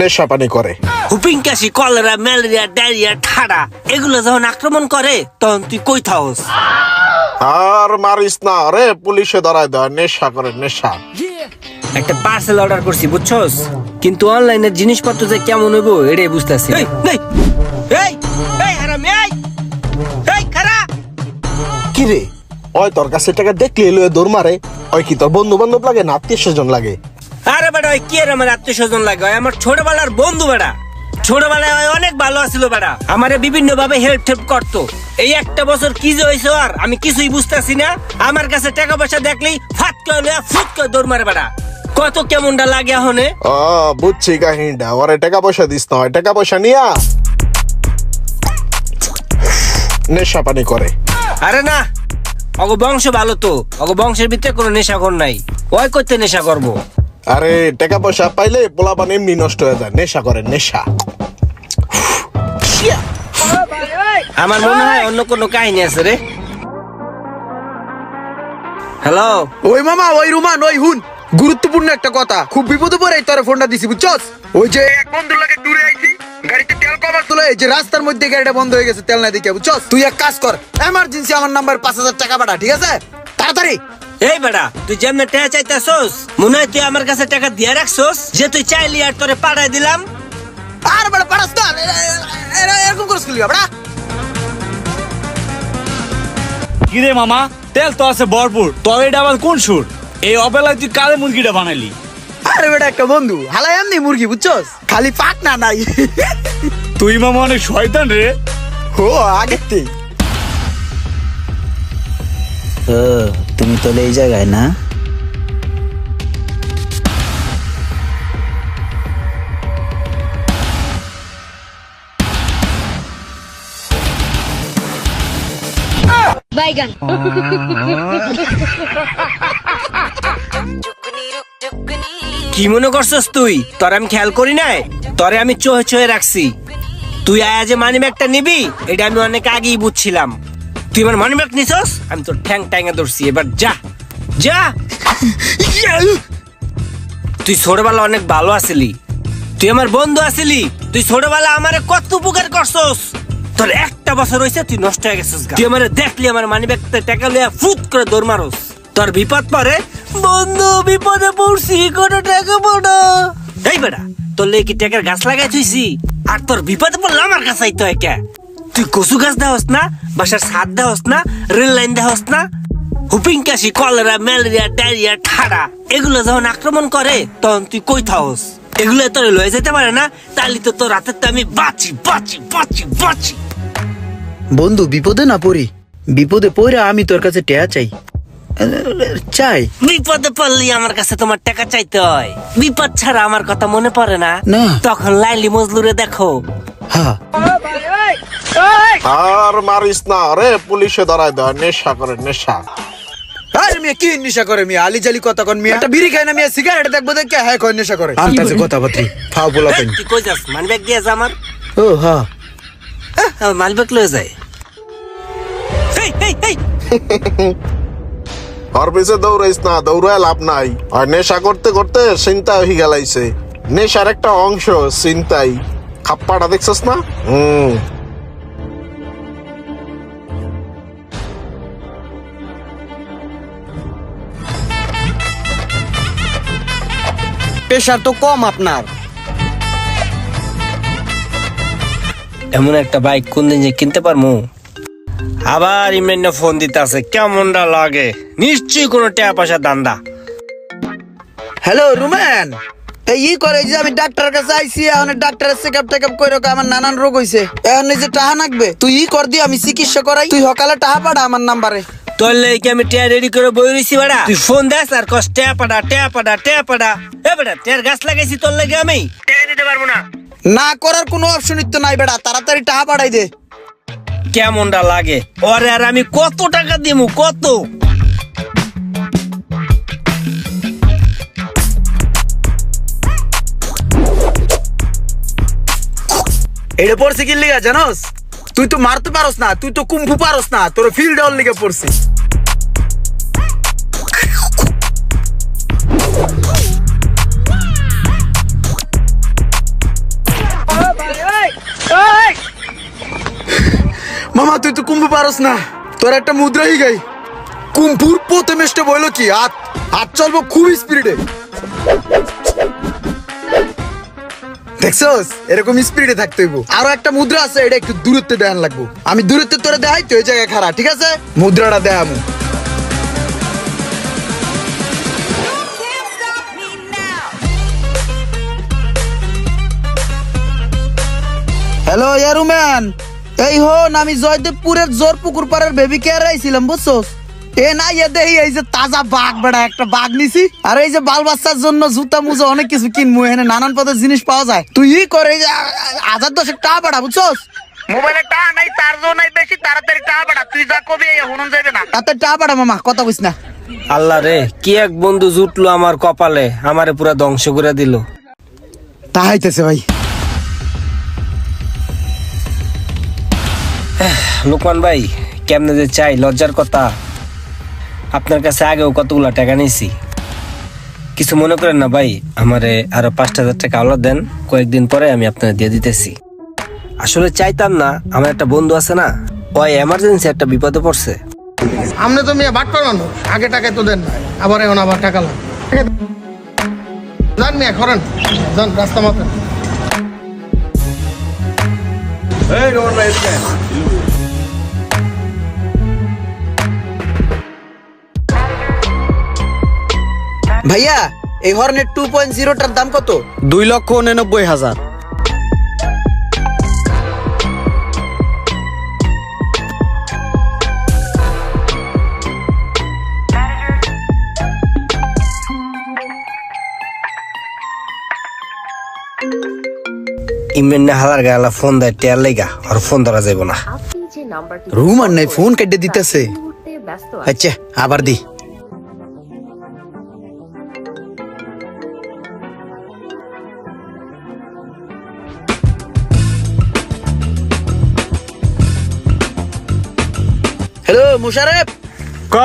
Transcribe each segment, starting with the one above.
নেশা পানি করে। হুপিং কলেরা ম্যালেরিয়া ডায়রিয়া ঠাডা এগুলো যখন আক্রমণ করে তখন তুই কই থাকস? আর মারিস না। রে পুলিশে ধরায় দেয় নেশা করে নেশা। একটা পার্সেল অর্ডার করছি বুঝছস? কিন্তু অনলাইনের জিনিসপত্র যে কেমন হইব এটাই বুঝতেছি এই এই এই এই হারামি এই। এই খারা। কি রে? ওই তোর কাছে টাকা দেখলে এলো দৌড় মারে। ওই কি তোর বন্ধু বান্ধব লাগে না? আত্মীয় স্বজন লাগে। আরে বেটা ওই কি আর আমার আত্মীয় স্বজন লাগে? ওই আমার ছোটবেলার বন্ধু বেটা। ছোটবেলায় ওই অনেক ভালো আছিল বেটা। আমারে বিভিন্ন ভাবে হেল্প টেল্প করতো। এই একটা বছর কি যে হয়েছে আর আমি কিছুই বুঝতেছি না। আমার কাছে টাকা পয়সা দেখলেই ফাট করে ফুট করে দৌড় মারে বেটা। কত কেমনটা লাগে হনে ও বুঝছি কাহিনীটা। ওরে টাকা পয়সা দিস না ওই টাকা পয়সা নিয়া। নেশা পানি করে। আরে না অগ বংশ ভালো তো। অগ বংশের ভিতরে কোনো নেশাখোর নাই। ওই করতে নেশা করব। আরে টাকা পয়সা পাইলে পোলা পানি এমনি নষ্ট হয়ে যায়। নেশা করে নেশা। আমার মনে হয় অন্য কোনো কাহিনী আছে রে। হ্যালো ওই মামা ওই রুমান ওই হুন। গুরুত্বপূর্ণ একটা কথা। খুব বিপদে পড়ে তোর ফোনটা দিছি বুঝছস? ওই যে এক বন্ধুর লাগে দূরে আইছি গাড়িতে তেল কমার তোলে এই যে রাস্তার মধ্যে গাড়িটা বন্ধ হয়ে গেছে তেল না দিকে বুঝছস? তুই এক কাজ কর এমার্জেন্সি আমার নাম্বার পাঁচ হাজার টাকা পাঠা ঠিক আছে? তাড়াতাড়ি। এই বেটা তুই যেমন টাকা চাইতেছস মনে হয় তুই আমার কাছে টাকা দিয়ে রাখছস যে তুই চাইলি আর তোরে পাঠাই দিলাম। আর বড় পারাস এ- এরকম করিস কি বড়া? কিরে মামা তেল তো আছে ভরপুর তবে এটা আবার কোন সুর? এই অবেলায় তুই কালে মুরগিটা বানাইলি? আরে বেটা একটা বন্ধু হালাই এমনি মুরগি বুঝছস? খালি পাক না নাই। তুই মামা অনেক শয়তান রে। ও থেকে। ও তুমি তাহলে এই জায়গায় না? বাইগান। কি মনে করছস তুই? তোর আমি খেয়াল করি নাই? তোরে আমি চোহে চোহে রাখছি। তুই আয়া যে মানি ব্যাগটা নিবি এটা আমি অনেক আগেই বুঝছিলাম। তুই আমার মানি ব্যাগ নিছস? আমি তোর ঠ্যাং ট্যাঙে ধরছি, এবার যা। যা। তুই ছোটবেলা অনেক ভালো আছিলি তুই আমার বন্ধু আছিলি তুই ছোটবেলা আমারে কত উপকার করছস। তোর একটা বছর হয়েছে তুই নষ্ট হয়ে গেছিস। তুই আমারে দেখলি, আমার মানি ব্যাগতে টাকা লইয়া ফুট করে দৌড় মারস। তোর বিপদ পরে, বন্ধু, বিপদে পড়ছি, কোনো টাকা পড়ো এই বেটা, তোর লেগে কি টাকার গাছ লাগাই থুইছি? আর তোর বিপদে পড়লে আমার কাছে আইতো একে তুই কচু গাছ দেহস না বাসার ছাদ দেহস না রেল লাইন দেহস না? হুপিং কাশি কলেরা ম্যালেরিয়া ডায়রিয়া ঠাডা এগুলো যখন আক্রমণ করে তখন তুই কই থাকস এগুলো তোর লয়ে যেতে পারে না তাহলে তো তোর রাতের আমি বাঁচি বাঁচি বাঁচি বাঁচি। বন্ধু বিপদে না পড়ি। বিপদে পড়ে আমি তোর কাছে টেয়া চাই। চাই? বিপদে পড়লি আমার কাছে তোমার টাকা চাইতে হয়। বিপদ ছাড়া আমার কথা মনে পড়ে না। না। তখন লাইলি মজলুরে দেখো। হ্যাঁ আর মারিস না। রে পুলিশে ধরায় দেয় নেশা করে নেশা। আরে মিয়া কি নেশা করে মিয়া? আলি জালি কথা কন মিয়া। একটা বিড়ি খায় না মিয়া সিগারেট দেখব দেখে হ্যাঁ নেশা করে। কথা বাত্রি ফাও বলা এই, তুই কই যাস মানব্যাগ দিয়ে যা আমার? ও হ্যাঁ লয়ে যায়। এই, এই, এই, ওর পিছে দৌড়াইস না দৌড়ায় লাভ নাই। আর নেশা করতে করতে চিন্তা হয়ে গেলাইছে। নেশার একটা অংশ চিন্তাই। খাপ্পাটা দেখছস না? হুম। প্রেশার তো কম আপনার। এমন একটা বাইক কোন দিন যে কিনতে পারমু? আবার ইমরান ফোন দিতে আছে কেমনটা লাগে? নিশ্চয়ই কোনো টাকা পয়সা দান্দা হ্যালো রুমেন। এই ই করে যে আমি ডাক্তারের কাছে আইছি এখন ডাক্তারের চেক আপ টেকআপ করে রাখো, আমার নানান রোগ হইছে। এখন এই যে টাহা নাকবে তুই ই কর দি আমি চিকিৎসা করাই। তুই সকালে টাহা পাঠা আমার নাম্বারে। তোর লেগে আমি টিয়া রেডি করে বই রইছি বেড়া। তুই ফোন দেস আর কস টিয়া পাডা টিয়া পাডা টিয়া পাডা। এ বেড়া টিয়ার গাছ লাগাইছি তোর লেগে আমি। টিয়া দিতে পারব না। না করার কোনো অপশন তো নাই বেটা তাড়াতাড়ি পাঠাই দে। কেমনটা লাগে? ওরে আর আমি কত টাকা দিমু কত? এটা পড়ছে কি লিগা জানোস? তুই তো মারতে পারস না, তুই তো কুম্ফু পারস না, তোর ফিল্ড অল লিগে পড়ছিস মামা, তুই তো কুম্ভু পারস না, তোর একটা মুদ্রাই গাই কুম্ফুর প্রথমে বলল কি? হাত হাত চলবো খুব স্পিডে দেখছস? এরকম স্পিডে থাকতে হইব। আরও একটা মুদ্রা আছে, এটা একটু দূরত্বে দেখান লাগবো। আমি দূরত্বে দেখাই ওই জায়গায় খারাপ ঠিক আছে? মুদ্রাটা হ্যালো ইয়ারুম্যান এই হন, আমি জয়দেবপুরের জোর পুকুর পাড়ের বেবি কেয়ার আইছিলাম, বুঝছস? এ না দেহি এই যে তাজা বাঘ বেড়া একটা বাঘ নিছি। আর এই যে বাল বাচ্চার জন্য জুতা মুজা অনেক কিছু কিনবো এখানে নানান পদের জিনিস পাওয়া যায়। তুই ই করে এই যে হাজার দশেক টাকা বেড়া বুঝছস? মোবাইলে টাকা নাই চার্জও নাই বেশি তাড়াতাড়ি টাকা পাঠা তুই যা কবি হুনুন যাবে না। তাতে টাকা বেড়া মামা কথা বুঝ না। আল্লাহ রে কি এক বন্ধু জুটলো আমার কপালে আমারে পুরা ধ্বংস করে দিল। তাহাইতেছে ভাই। লোকমান ভাই কেমনে যে চাই লজ্জার কথা। আপনার কাছে আগেও কতগুলা টাকা নিয়েছি? কিছু মনে করেন না ভাই আমারে আরও পাঁচ হাজার টাকা আলো দেন কয়েকদিন পরে আমি আপনার দিয়ে দিতেছি। আসলে চাইতাম না আমার একটা বন্ধু আছে না ওই এমার্জেন্সি একটা বিপদে পড়ছে। আপনি তো মিয়া বাট পার মানুষ আগে টাকায় তো দেন না আবার এখন আবার টাকা লাগ। যান মেয়ে করেন যান রাস্তা মাথা এই রোড মাপেন ভাইয়া এই হর্নের টু পয়েন্ট জিরোটার দাম কত? দুই লক্ষ উননব্বই হাজার। ইমরান না হালার গালা ফোন দেয় টেয়ার লেগা আর ফোন ধরা যাইব না। আপনি যে নাম্বারটি রুম আর নাই ফোন কেটে দিতেছে। আচ্ছা আবার দি। মুশারেফ। ক?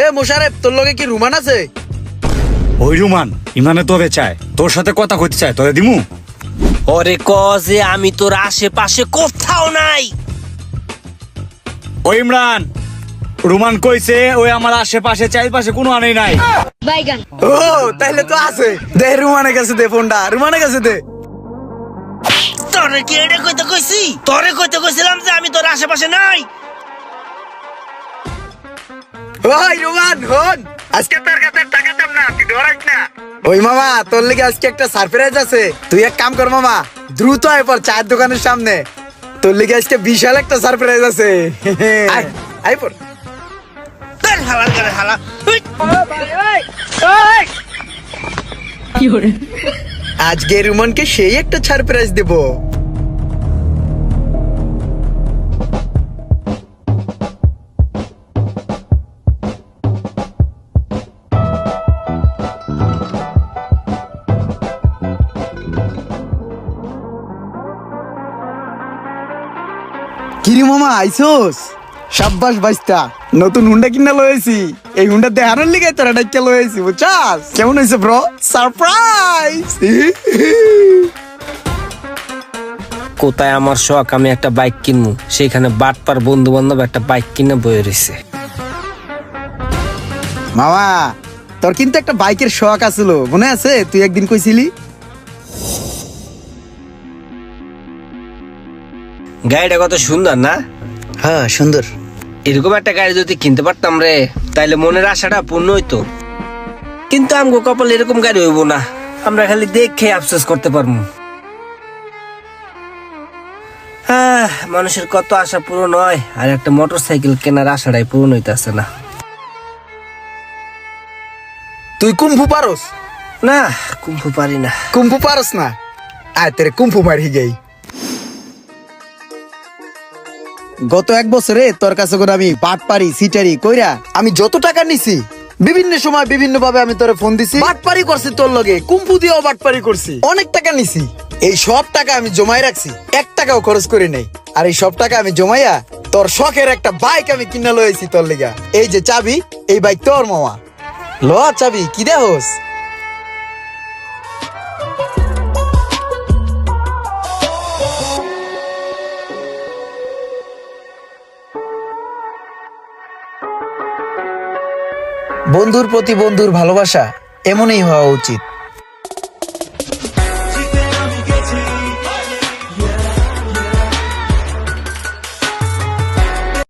এ মুশারেফ তোর লগে কি রুমান আছে? ওই রুমান ইমানে তোরে চায় তোর সাথে কথা কইতে চায় তোরে দিমু? ওরে ক যে আমি তোর আশেপাশে কোথাও নাই। ওই ইমরান রুমান কইছে ওই আমার আশেপাশে চারিপাশে কোনো আনেই নাই। ও তাইলে তো আছে। দে রুমানের কাছে দে ফোনটা রুমানের কাছে দে। তোরে কি এটা কইতে কইছি? তোরে কইতে কইছিলাম যে আমি তোর আশেপাশে নাই। ওই রুমান হন। আজকে তোর কাছে টাকা দাম না তুই ডরাইস না। ওই মামা তোর লেগে আজকে একটা সারপ্রাইজ আছে। তুই এক কাম কর মামা দ্রুত আয় পর চায়ের দোকানের সামনে। তোর লেগে আজকে বিশাল একটা সারপ্রাইজ আছে। আয়, আয় পর। তোর হালা আজকে রুমানকে সেই একটা সারপ্রাইজ দেব। কিরে মামা আইসোস? সাব্বাস বাইস্তা নতুন হুন্ডা কিনা লয়েছি এই হুন্ডা দেখানোর লিগে তোরা ডাইকা লয়েছি বুঝছাস? কেমন হয়েছে ব্রো? সারপ্রাইজ! কোথায় আমার শখ? আমি একটা বাইক কিনবো। সেইখানে বাটপার বন্ধু বান্ধব একটা বাইক কিনে বয়ে রয়েছে মামা তোর কিন্তু একটা বাইকের শখ আছিল মনে আছে? তুই একদিন কইছিলি? গাড়িটা কত সুন্দর না? হ্যাঁ সুন্দর। এরকম একটা গাড়ি যদি কিনতে পারতাম রে তাইলে মনের আশাটা পূর্ণ হইতো। কিন্তু আমগো কপাল এরকম গাড়ি হইব না। আমরা খালি দেখে আফসোস করতে পারব। মানুষের কত আশা পূরণ হয় আর একটা মোটর সাইকেল কেনার আশাটাই পূরণ হইতেছে না। তুই কুম্ফু পারস? না কুম্ভু পারি না। কুম্ফু পারস না? আয় তেরে কুম্ফু মারি গেই। গত এক বছরে তোর কাছে করে আমি বাট পারি সিটারি কইরা আমি যত টাকা নিছি, বিভিন্ন সময় বিভিন্ন ভাবে আমি তোরে ফোন দিছি বাটপারি করছি তোর লগে কুম্ফু দিয়েও বাটপারি করছি। অনেক টাকা নিছি। এই সব টাকা আমি জমাই রাখছি, এক টাকাও খরচ করি নাই। আর এই সব টাকা আমি জমাইয়া তোর শখের একটা বাইক আমি কিনে লয়েছি তোর লেগা। এই যে চাবি, এই বাইক তোর মামা। ল চাবি, কি দেহস? বন্ধুর প্রতি বন্ধুর ভালোবাসা এমনই হওয়া উচিত।